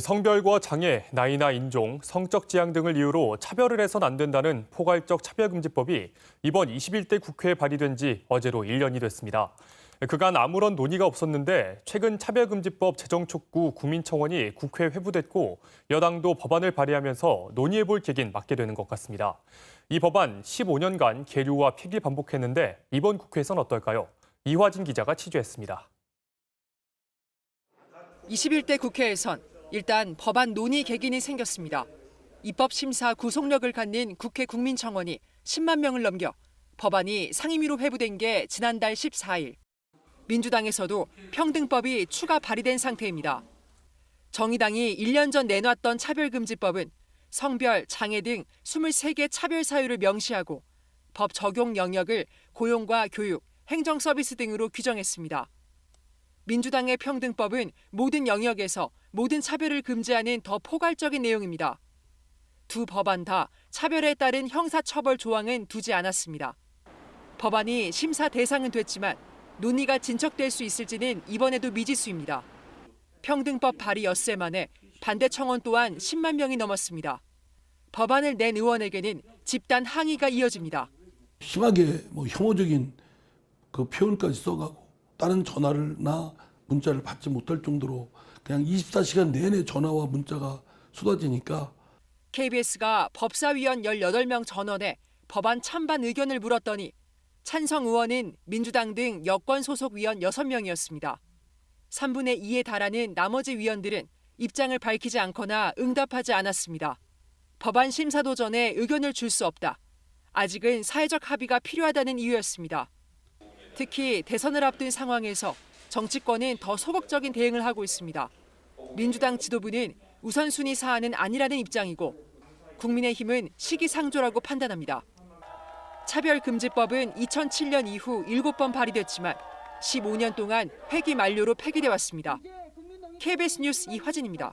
성별과 장애, 나이나 인종, 성적 지향 등을 이유로 차별을 해선 안 된다는 포괄적 차별금지법이 이번 21대 국회에 발의된 지 어제로 1년이 됐습니다. 그간 아무런 논의가 없었는데 최근 차별금지법 제정 촉구 국민청원이 국회에 회부됐고 여당도 법안을 발의하면서 논의해볼 계기는 맞게 되는 것 같습니다. 이 법안 15년간 계류와 폐기 반복했는데 이번 국회에선 어떨까요? 이화진 기자가 취재했습니다. 21대 국회에선 일단 법안 논의 계기는 생겼습니다. 입법 심사 구속력을 갖는 국회 국민청원이 10만 명을 넘겨 법안이 상임위로 회부된 게 지난달 14일. 민주당에서도 평등법이 추가 발의된 상태입니다. 정의당이 1년 전 내놨던 차별금지법은 성별, 장애 등 23개 차별 사유를 명시하고 법 적용 영역을 고용과 교육, 행정 서비스 등으로 규정했습니다. 민주당의 평등법은 모든 영역에서 모든 차별을 금지하는 더 포괄적인 내용입니다. 두 법안 다 차별에 따른 형사처벌 조항은 두지 않았습니다. 법안이 심사 대상은 됐지만 논의가 진척될 수 있을지는 이번에도 미지수입니다. 평등법 발의 엿새 만에 반대 청원 또한 10만 명이 넘었습니다. 법안을 낸 의원에게는 집단 항의가 이어집니다. 심하게 뭐 혐오적인 그 표현까지 써가고 다른 전화를나 문자를 받지 못할 정도로 그냥 24시간 내내 전화와 문자가 쏟아지니까 KBS가 법사위원 18명 전원에 법안 찬반 의견을 물었더니 찬성 의원은 민주당 등 여권 소속 위원 6명이었습니다. 3분의 2에 달하는 나머지 위원들은 입장을 밝히지 않거나 응답하지 않았습니다. 법안 심사도 전에 의견을 줄 수 없다. 아직은 사회적 합의가 필요하다는 이유였습니다. 특히 대선을 앞둔 상황에서 정치권은 더 소극적인 대응을 하고 있습니다. 민주당 지도부는 우선순위 사안은 아니라는 입장이고 국민의힘은 시기상조라고 판단합니다. 차별금지법은 2007년 이후 7번 발의됐지만 15년 동안 회기 만료로 폐기돼 왔습니다. KBS 뉴스 이화진입니다.